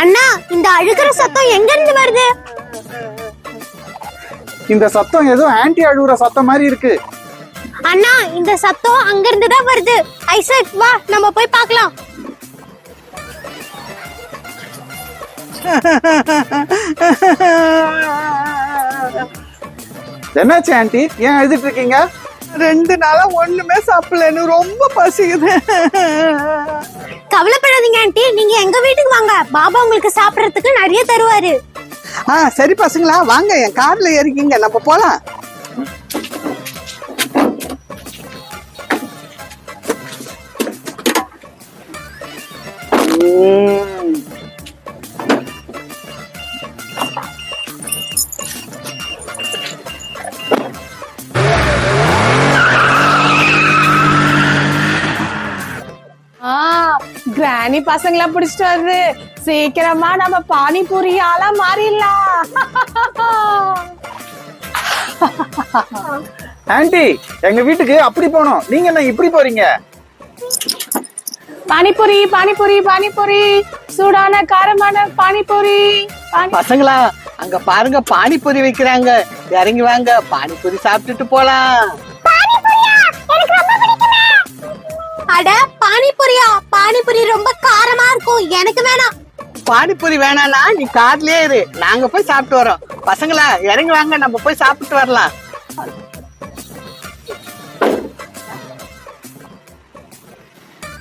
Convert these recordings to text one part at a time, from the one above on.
அண்ணா இந்த அழுகிற சத்தம் எங்க இருந்து வருது? இந்த சத்தம் ஏதோ ஆன்டி அழுகுற சத்தம் மாதிரி இருக்கு. அண்ணா இந்த சத்தம் அங்க இருந்து தான் வருது. ஐசக் வா நம்ம போய் பார்க்கலாம். என்னாச்சு ஆன்டி ஏன் எழுதிட்டு இருக்கீங்க ரெண்டு நாளா ஒண்ணுமே சாப்பிடலன்னு ரொம்ப பசிக்குது. கவலைப்படாதீங்க ஆண்டி. நீங்க எங்க வீட்டுக்கு வாங்க. பாபா உங்களுக்கு சாப்பிடறதுக்கு நிறைய தருவாரு. ஆ சரி பசங்களா வாங்க. என் கார்ல ஏறிக்கிங்க. நம்ம போலாம். கிராணி பசங்கள பிடிச்சிட்டு வருது சீக்கிரமா நம்ம பானிபூரி ஆளா மாறிடலாம். ஆன்டி எங்க வீட்டுக்கு அப்படி போனோம். நீங்க என்ன இப்படி போறீங்க? பானிபூரி பானிபூரி பானிபூரி. சூடான காரமான பானிபூரி. பானி பசங்களா அங்க பாருங்க பானிபூரி வைக்கிறாங்க. இறங்கி வாங்க பானிபூரி சாப்பிட்டுட்டு போலாம். அட பானிபூரியா? பானிபூரி ரொம்ப காரமா இருக்கும். எனக்கு வேணாம். பானிபூரி வேணாம்னா நீ கார்லயே இரு. நாங்க போய் சாப்பிட்டு வரோம். பசங்களா இறங்கி வாங்க. நம்ம போய் சாப்பிட்டு வரலாம்.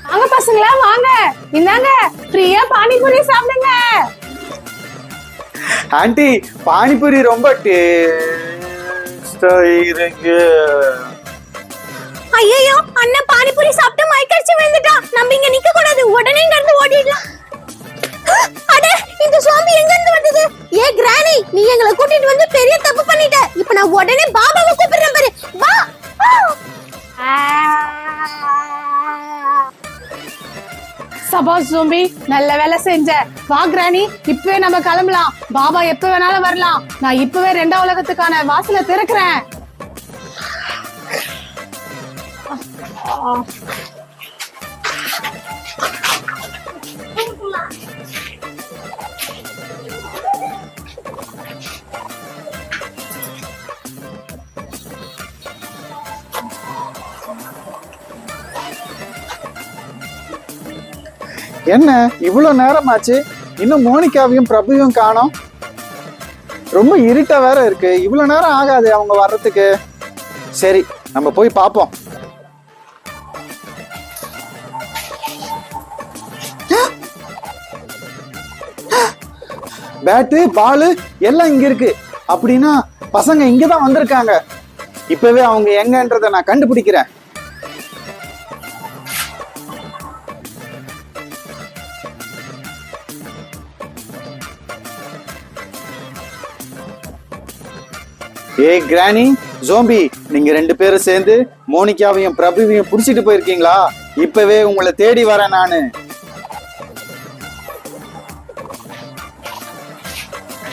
வாங்க பசங்களா வாங்க. இந்தாங்க ஃப்ரீயா பானிபூரி சாப்பிடுங்க. ஆன்டி பானிபூரி ரொம்ப டேஸ்டா இருக்கு. ஐயோ அண்ணன் பானிபூரி கூட்டிட்டு வந்து பெரிய தப்பு பண்ணிட்ட. இப்போ நான் உடனே பாபாவை கூப்பிடுறேன் பாரு. வா. சபா ஜோம்பி நல்ல வேலை செஞ்ச. வா கிராணி. இப்பவே நம்ம கிளம்பலாம். பாபா எப்ப வேணாலும் வரலாம். நான் இப்பவே ரெண்டாம் உலகத்துக்கான வாசலை திறக்கிறேன். என்ன இவ்வளோ நேரம் ஆச்சு இன்னும் மோனிகாவையும் பிரபுவையும் காணோம்? ரொம்ப இருட்டா வேற இருக்கு. இவ்வளோ நேரம் ஆகாது அவங்க வர்றதுக்கு. சரி நம்ம போய் பார்ப்போம் பேட்டு பாலு எல்லாம் இங்க இருக்கு. அப்படின்னா பசங்க இங்கதான் வந்திருக்காங்க. இப்பவே அவங்க எங்கன்றத நான் கண்டுபிடிக்கிறேன். ஏய் கிரானி ஜோம்பி நீங்க ரெண்டு பேரும் சேர்ந்து மோனிகாவையும் பிரபுவையும் புடிச்சிட்டு போயிருக்கீங்களா? இப்பவே உங்களை தேடி வரேன் நானு.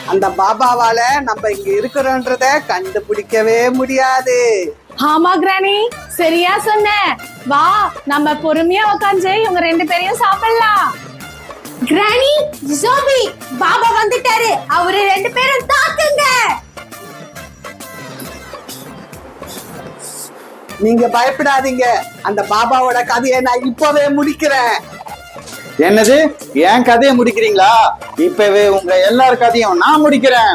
அந்த பாபாவால நம்ம இங்க இருக்கிறோன்றத கண்டுபிடிக்கவே முடியாது. ஆமா கிராணி சரியா சொன்ன. வா நம்ம பொறுமையா உட்காந்து இவங்க ரெண்டு பேரையும் சாப்பிடலாம். கிரானி ஜோம்பி பாபா வந்துட்டாரு. அவரு ரெண்டு பேரும் தாக்குங்க நீங்க பயப்படாதீங்க. அந்த பாபாவோட கதையை நான் இப்பவே முடிக்கிறேன். என்னது? என் கதையை முடிக்கிறீங்களா? இப்பவே உங்க எல்லார் கதையும் நான் முடிக்கிறேன்.